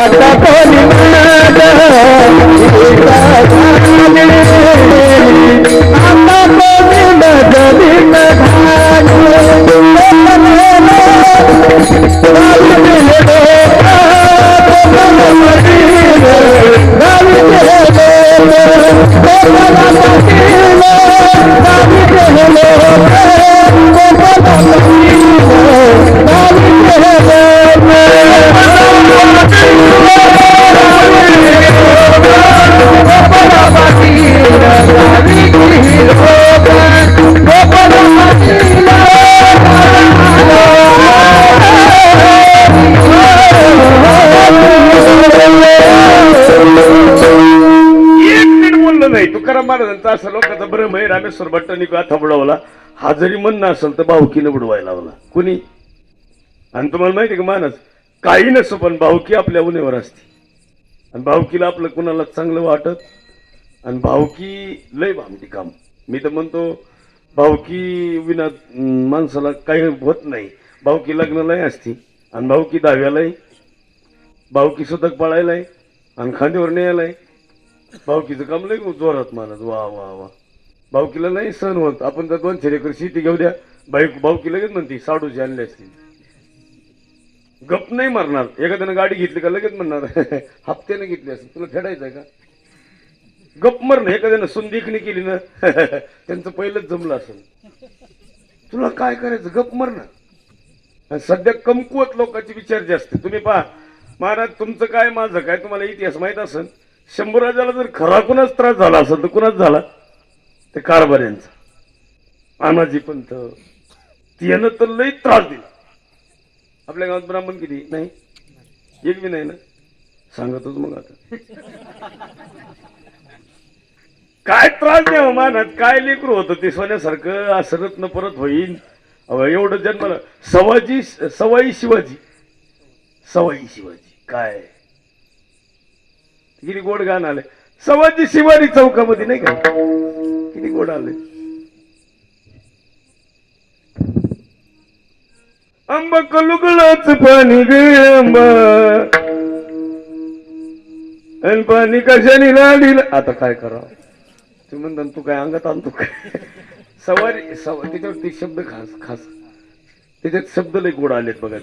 आता तुकाराम महाराजांचा असं लोकांचा भ्रम आहे रामेश्वर भट्टांनी गाथा बुडवला हा जरी म्हणणं असेल तर भाऊकीनं बुडवायला लावला. कुणी? आणि तुम्हाला माहिती का मानस काही नसो पण भाऊकी आपल्या उन्हेवर असते. आणि भाऊकीला आपलं कुणाला चांगलं वाटत? आणि भाऊकी लय भामटी काम. मी तर म्हणतो भाऊकी विना माणसाला काही होत नाही. भाऊकी लग्नालाही असती. आणि भाऊकी दहाव्यालाही भाऊकी सुतक पळायलाय आणि खांद्यावर न्यायलाय भाऊकीचं काम लय जोरात महाराज वा वा वा. भाऊकीला नाही सण होत. आपण तर दोन चार एकर शेती घेऊ द्या. बाईक भाऊकी लगेच म्हणते साडूची आणली असतील गप नाही मारणार. एखाद्यानं गाडी घेतली का लगेच म्हणणार. हप्त्याने घेतली असेल तुला फेडायचं आहे का? गप मरण एखाद्यानं सुंदीकणी केली ना त्यांचं पहिलंच जमलं असेल. तुला काय करायचं? गप मरण सध्या कमकुवत लोकांची विचार जे असते तुम्ही पहा. महाराज तुमचं काय माझं काय तुम्हाला इतिहास माहीत असेल. शंभूराजाला जर खरा कुणाच त्रास झाला असेल तर कुणाच झाला? ते कारभाऱ्यांचा. अनाजी पंत त्यानं तर लई त्रास दिला. आपल्या गावात ब्राह्मण किती? नाही. एक बी नाही ना? सांगतच मग आता. काय त्रास द्यावं हो मानात? काय लेकरू होतं ते सोन्यासारखं? असं रत्न परत होईल अहो, एवढं जन्माला सवाजी सवाई शिवाजी. सवाई शिवाजी. काय? किती गोड गाणं आले सवाजी शिवाजी चौकामध्ये नाही का? किती गोड आले आंबा कलुगलाच पाणी गे आंबा. आणि पाणी कशाने लाडील? आता काय करावं? तू म्हणता तू काय अंगात आणतो काय? सवारी सवारी त्याच्यावर ते शब्द खास खास. त्याच्यात शब्द लय गोड आलेत बघा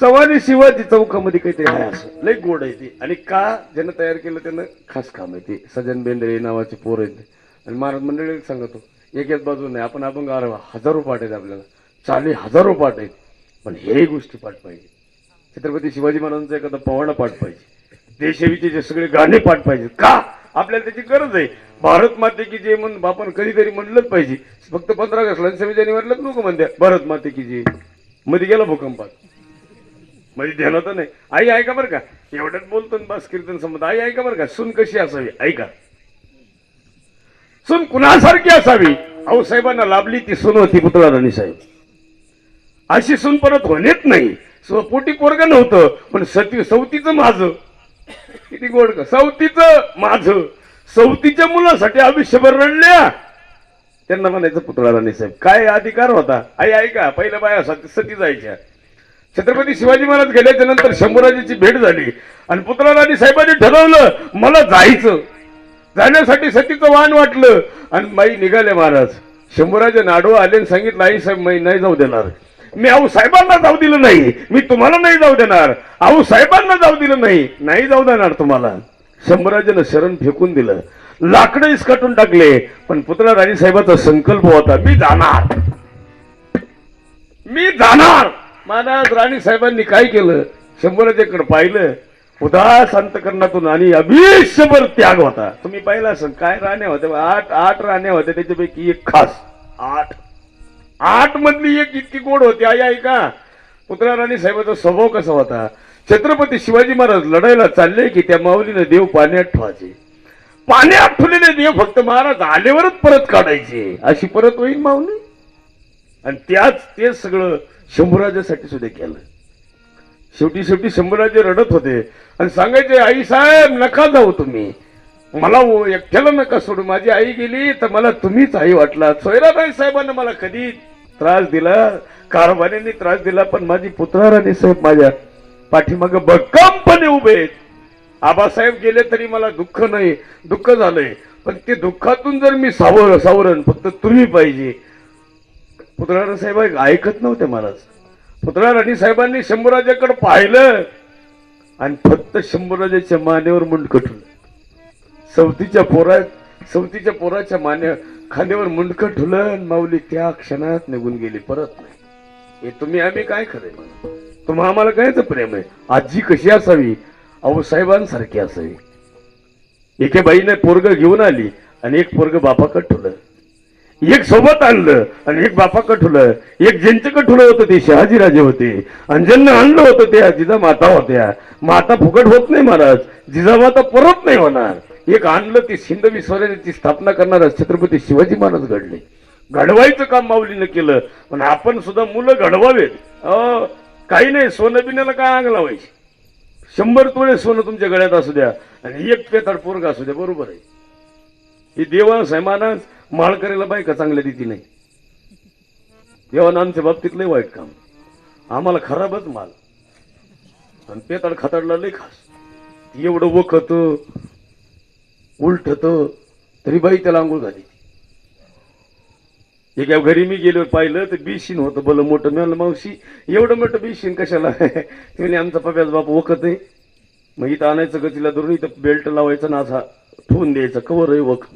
ते. सवारी शिवाजी चौकामध्ये काहीतरी आहे. असं लय गोड आहे ते. आणि का ज्यानं तयार केलं त्यानं खास काम आहे ते. सजन बेंद्रे नावाचे पोर आहेत. ते. आणि महाराज मंडळी सांगतो. एक बाजू नाही. आपण आपण अरे वा, हजारो पाठ आहेत आपल्याला. चाली हजारो पाठ आहेत. पण हे गोष्टी पाठ पाहिजे. छत्रपती शिवाजी महाराजांचा एखादा पवाडा पाठ पाहिजे. देशविचे सगळे गाणे पाठ पाहिजे का? आपल्याला त्याची गरज आहे. भारत माते की जे म्हणून आपण कधीतरी म्हणलंच पाहिजे. फक्त पंधरा ऑगस्टला आणि सव्वीस जानेवारीलाच नको म्हणते भारत माते की जे मध्ये गेला भूकंपात. म्हणजे मध्ये होतं नाही. आई ऐका बरं का. एवढ्यात बोलतो बस कीर्तन संबंध आई ऐका बरं का. सून कशी असावी? ऐका. सून कुणासारखी असावी? अहो साहेबांना लाभली ती सून होती पुतळा राणी साहेब. अशी सून परत होण्यात नाही. पोटी पोरग नव्हतं पण सती सवतीचं माझं. किती गोड का? सवतीचं माझं. सवतीच्या मुलासाठी आयुष्यभर रडल्या. त्यांना म्हणायचं पुतळा राणी साहेब काय अधिकार होता? आई ऐका पहिल्या बाया सती सती जायच्या. छत्रपती शिवाजी महाराज गेल्याच्यानंतर शंभूराजेची भेट झाली. आणि पुतळा राणी साहेबांनी ठरवलं मला जायचं. जाण्यासाठी सतीचं वाहन वाटलं. आणि माई निघाले महाराज. शंभूराजे नाडो आले आणि सांगितलं आई साहेब माई नाही जाऊ देणार. मी आऊ साहेबांना जाऊ दिलं नाही. मी तुम्हाला नाही जाऊ देणार. आऊ साहेबांना जाऊ दिलं नाही. नाही जाऊ देणार तुम्हाला. शंभूराजेनं शरण फेकून दिलं. लाकडं इसकाटून टाकले. पण पुतळा राणी साहेबाचा संकल्प होता मी जाणार. मी जाणार. महाराज राणी साहेबांनी काय केलं? शंभराच्याकडे पाहिलं. उदास अंतकरणातून आणि अभिषभर त्याग होता. तुम्ही पाहिला असं काय राण्या होत्या? आठ आठ राण्या होत्या त्याच्यापैकी एक खास. आठ. आठ मधली एक इतकी गोड होती आई ऐका पुतळा राणी साहेबाचा स्वभाव कसा होता? छत्रपती शिवाजी महाराज लढायला चालले की त्या माऊलीने देव पाण्यात ठेवायचे. पाण्यात ठेवलेले देव फक्त महाराज आल्यावरच परत काढायचे. अशी परत होईल माऊली? आणि त्याच ते सगळं शंभूराजासाठी सुद्धा केलं. शेवटी शेवटी शंभूराजे रडत होते. आणि सांगायचे आई साहेब नका जाऊ तुम्ही. मला एकट्याला नका सोडू. माझी आई गेली तर मला तुम्हीच आई वाटला. सोयराबाई साहेबांना मला कधी त्रास दिला? कारभाऱ्यांनी त्रास दिला पण माझी पुतळा राणी साहेब माझ्या पाठीमाग भक्कमपणे उभे आहेत. आबासाहेब गेले तरी मला दुःख नाही दुःख झालंय. पण ते दुःखातून जर मी सावर सावरण फक्त तुम्ही पाहिजे. पुतळा साहेब ऐकत नव्हते महाराज. पुतळा राणी साहेबांनी शंभूराजाकडे पाहिलं आणि फक्त शंभूराजाच्या मानेवर मुंडकं ठेवलं सवतीच्या पोरा सवतीच्या पोराच्या माने खांद्यावर मुंडकं ठुलन माऊली त्या क्षणात निघून गेली परत नाही. हे तुम्ही आम्ही काय खरे तुम्हा आम्हाला कायच प्रेम आहे? आजी कशी असावी? अहो साहेबांसारखी असावी. एके बाईने पोरग घेऊन आली आणि एक पोरग बापाकडे ठुलं एक सोबत आणलं आणि एक बापा कठुलं एक ज्यांच्याकडे कठुलं होतं ते शहाजीराजे होते. आणि ज्यांना आणलं होतं त्या जिजा माता होत्या. माता फुकट होत नाही महाराज. जिजामाता परत नाही होणार. एक आणलं ते सिंधवी स्वराज्याची स्थापना करणारा छत्रपती शिवाजी महाराज घडले. घडवायचं काम माऊलीनं केलं. पण आपण सुद्धा मुलं घडवावेत. अं, काही नाही सोनं बिण्याला काय आग लावायची? शंभर तोळे सोनं तुमच्या गळ्यात असू द्या. आणि एक पेताड पोरगा असू द्या. बरोबर आहे. ही देवास आहे महाराज करायला बायका चांगल्या देती नाही. देवानं आमच्या बाबतीत लय वाईट काम. आम्हाला खराबच माल. आणि पेताड खताडला लय खास. एवढं वखत उलटत तरी बाई त्याला आंघोळ झाली एका घरी मी गेलो पाहिलं तर बिशीन होतं भलं मोठं. मी म्हणलं मावशी एवढं मोठं बिशीन कशाला? ते आमचा पप्याच बाप वखत आहे. मग इथं आणायचं गतीला दुरून धरून इथं बेल्ट लावायचं ना असा ठेवून द्यायचं. कवर आहे वख.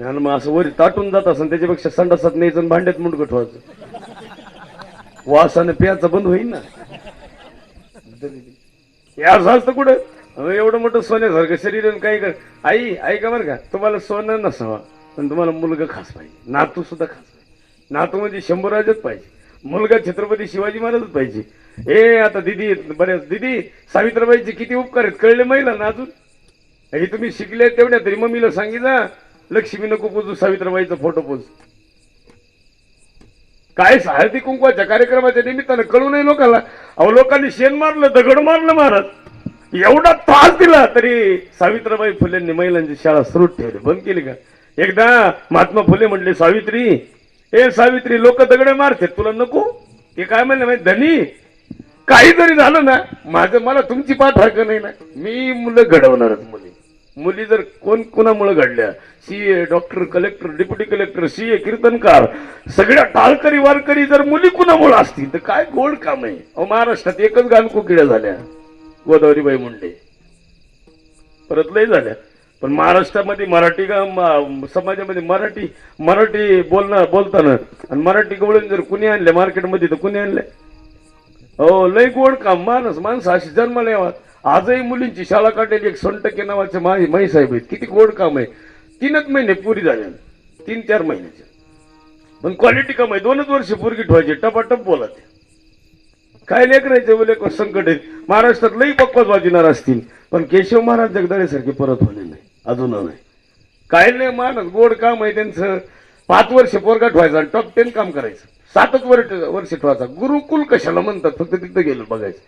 आणि मग असं वरी ताटून जात असं त्याच्यापेक्षा संडासात न्यायचं भांड्यात मुंडकं ठेवायचं. वासानं प्याचं बंद होईल ना या असं असतं कुठं? एवढं मोठं सोन्यासारखं शरीर काही कर आई ऐका बरं का? तुम्हाला सोनं नसावा पण तुम्हाला मुलगा खास पाहिजे. नातू सुद्धा खास पाहिजे. नातू म्हणजे शंभराजच पाहिजे. मुलगा छत्रपती शिवाजी महाराजच पाहिजे. ए आता दिदी बऱ्याच दिदी सावित्रीबाईचे किती उपकार आहेत. कळले महिला ना अजून? हे तुम्ही शिकले तेवढ्या तरी मम्मीला सांगितलं. लक्ष्मी नको पुजू सावित्रीबाईचा फोटो पोज काय हळदी कुंकवाच्या कार्यक्रमाच्या निमित्तानं कळू नये लोकांना अहो लोकांनी शेण मारलं दगड मारलं महाराज. एवढा त्रास दिला तरी सावित्रीबाई फुलेंनी महिलांची शाळा सुरू ठेवली बंद केली का? एकदा महात्मा फुले म्हणले सावित्री ए सावित्री लोक दगडे मारते तुला नको? ते काय म्हणले माहिती धनी काही जरी झालं ना माझं मला तुमची पाठ हाक नाही ना. मी मुलं घडवणारच मुली. मुली जर कोण कोणामुळे घडल्या? C A doctor collector deputy collector C A कीर्तनकार सगळ्या टाळकरी वारकरी जर मुली कुणामुळे असतील तर काय गोड काम आहे? अहो महाराष्ट्रात एकच गाण कोकिड्या झाल्या. गोदावरीबाई मुंडे. परत लय झाल्या. पण महाराष्ट्रामध्ये मराठी गा समाजामध्ये मराठी मराठी बोलणं बोलताना आणि मराठी गवळून जर कुणी आणले मार्केटमध्ये तर कुणी आणले हो लय गोड काम. माणस माणसं अशी जन्माला यावा. आजही मुलींची शाळा काढलेली एक सोनटके नावाचे माई माई साहेब आहेत. किती गोड काम आहे. तीनच महिने पुरी झाले. तीन चार महिन्याचे. पण क्वालिटी काम आहे. दोनच वर्ष पोरगी ठेवायची. टपाटप बोला ते काय लेकरायचे बोले संकट आहेत महाराष्ट्रात लई पक्वाच वाजविणार असतील. पण केशव महाराज जगदाळेसारखे परत होणे नाही. अजून नाही. काय नाही माणूस गोड काम आहे त्यांचं. पाच वर्ष पोरगा ठेवायचा आणि टॉप टेन काम करायचं. सातच वर्ष वर्ष ठेवायचा. गुरुकुल कशाला म्हणतात? फक्त तिथं गेलं बघायचं.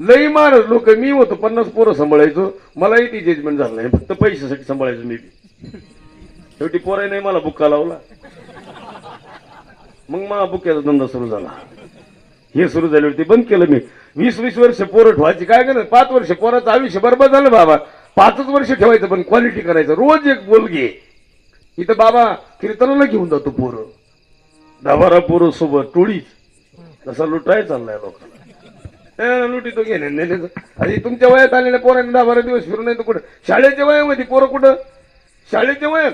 लई मार लोक मी होतो पन्नास पोरं सांभाळायचो. मलाही ती जजमेंट झालं नाही. फक्त पैशासाठी सांभाळायचो मी बी. शेवटी पोराय नाही मला बुक्का लावला. मग मला बुक्याचा धंदा सुरू झाला. हे सुरू झाल्यावरती बंद केलं मी. वीस वीस वर्ष पोरं ठेवायची काय केलं पाच वर्ष पोराचं आयुष्य बरबाद झालं बाबा. पाचच वर्ष ठेवायचं पण क्वालिटी करायचं. रोज एक बोल घे इथं बाबा कीर्तनाला घेऊन जातो पोरं. दहा बारा पोरं सोबत टोळीच. तसा लुटाय चाललाय लोकांना. लुटी लुटीतो घेणे नाही आणि तुमच्या वयात आलेल्या पोरांनी दहा बारा दिवस फिरून नाही तर कुठं? शाळेच्या वयामध्ये पोरं कुठं? शाळेच्या वयात?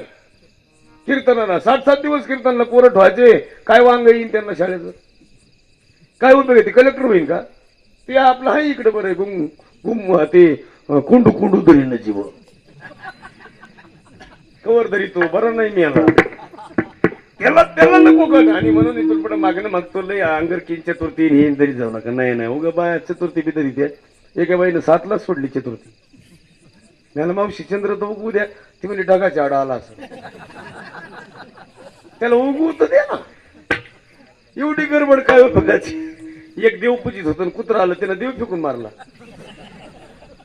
कीर्तनाला. सात सात दिवस कीर्तनाला पोरं ठेवायचे. काय वांग येईन त्यांना शाळेचं? काय उपयोग येते ते कलेक्टर होईल का? ते आपलं आहे इकडे बरं. आहे, गुम गुम ते कुंडू कुंडू कुंडू धरीन जीव. कवर धरी तो. बरं नाही मी याला त्याला त्याला नको का आणि म्हणून इथून पुढे मागणं मागतो लय अंगर चतुर्थी हे तरी जाऊ नका. नाही नाही उगा बाया चतुर्थी बी तरी द्या. एका बाईनं सातलाच सोडली चतुर्थी. त्याला मावशी चंद्र तर उगू द्या. ती म्हणजे ढगाच्या आडा आला असं. त्याला उगू तर द्या ना. एवढी गडबड काय बघाची एक देव पूजित होतं कुत्रा आलं त्याला देव फेकून मारला.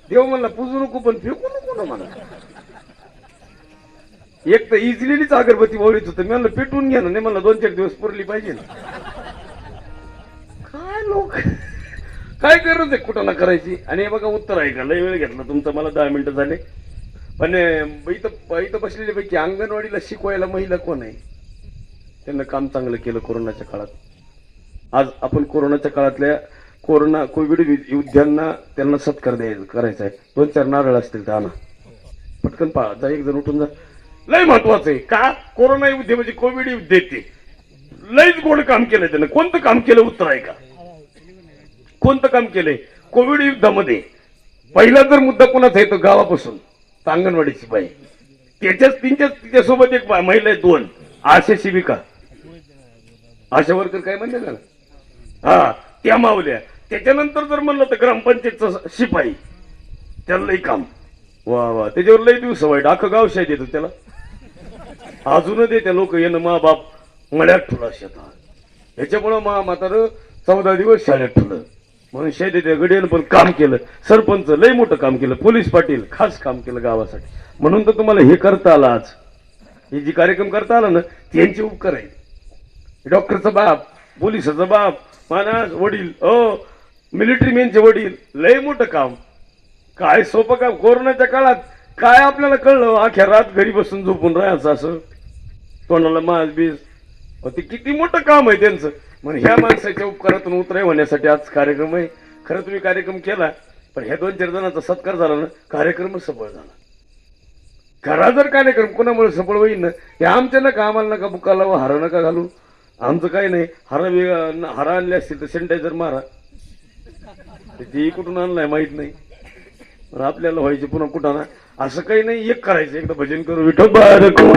देव म्हणला पूजू नको पण फेकू नको ना मला. एक तर इजलीच अगरबत्ती ओळीत होतं. मी म्हणलं पेटवून घ्या ना. नाही मला दोन चार दिवस पुरली पाहिजे ना. काय लोक? काय गरज आहे कुठं ना करायची? आणि हे बघा उत्तर ऐका लय वेळ घेतला तुमचं. मला दहा मिनिटं झाले. पण इथं इथं बसलेले पैकी अंगणवाडीला शिकवायला महिला कोण आहे? त्यांना काम चांगलं केलं कोरोनाच्या काळात. आज आपण कोरोनाच्या काळातल्या कोरोना कोविड युद्ध्यांना त्यांना सत्कार द्यायचा करायचा आहे. दोन चार नारळ असतील तर पटकन पहा. जा एक जण उठून जा. लय महत्वाचं आहे. का? कोरोना युद्ध म्हणजे कोविड युद्ध येते ते. लयच गोड काम केलंय त्यानं. कोणतं काम केलं? उत्तर आहे का? कोणतं काम केलंय? कोविड युद्धामध्ये पहिला जर मुद्दा कोणाचा आहे तो गावापासून तर अंगणवाडीची बाई त्याच्याच तिच्याच तिच्यासोबत एक महिला आहे दोन. आशा शिबिका. आशा वर्कर काय म्हणते ना हा त्या मावल्या त्याच्यानंतर जर म्हणलं तर ग्रामपंचायतचा शिपाई. त्याला लई काम. वा वा. त्याच्यावर लई दिवस वाईट अख गाव शाही देतो त्याला. अजून ते लोक येणं मा बाप मळ्यात ठुला शेतात. ह्याच्यामुळं मा म्हातारं चौदा दिवस शाळेत ठुलं म्हणून शेती गडियन पण काम केलं सरपंच लय मोठं काम केलं पोलीस पाटील खास काम केलं गावासाठी. म्हणून तर तुम्हाला हे करता आलं आज. हे जी कार्यक्रम करता आला ना त्यांचे उपकार आहे डॉक्टरचा बाप पोलिसाचा बाप मानास वडील अ मिलिटरी मॅनचे वडील लय मोठं काम. काय सोपं काम कोरोनाच्या काळात काय आपल्याला कळलं अख्या रात घरी बसून झोपून राहायचं असं? कोणाला मास बीस ते किती मोठं काम आहे त्यांचं. म्हणून ह्या माणसाच्या उपकारातून उतराय होण्यासाठी आज कार्यक्रम आहे. खरं तुम्ही कार्यक्रम केला पण ह्या दोन चार जणांचा सत्कार झाला ना कार्यक्रम सफळ झाला. खरा जर कार्यक्रम कोणामुळे सफळ होईल ना हे आमच्या नका आम्हाला नका बुकाला व हरा नका घालू. आमचं काही नाही हार वेग हार आणले असतील तर सॅनिटायझर मारा. ते कुठून आणलाय माहीत नाही. पण आपल्याला व्हायचे पुन्हा कुठं ना असं काही नाही एक करायचं एकदा भजन करू विठो बारको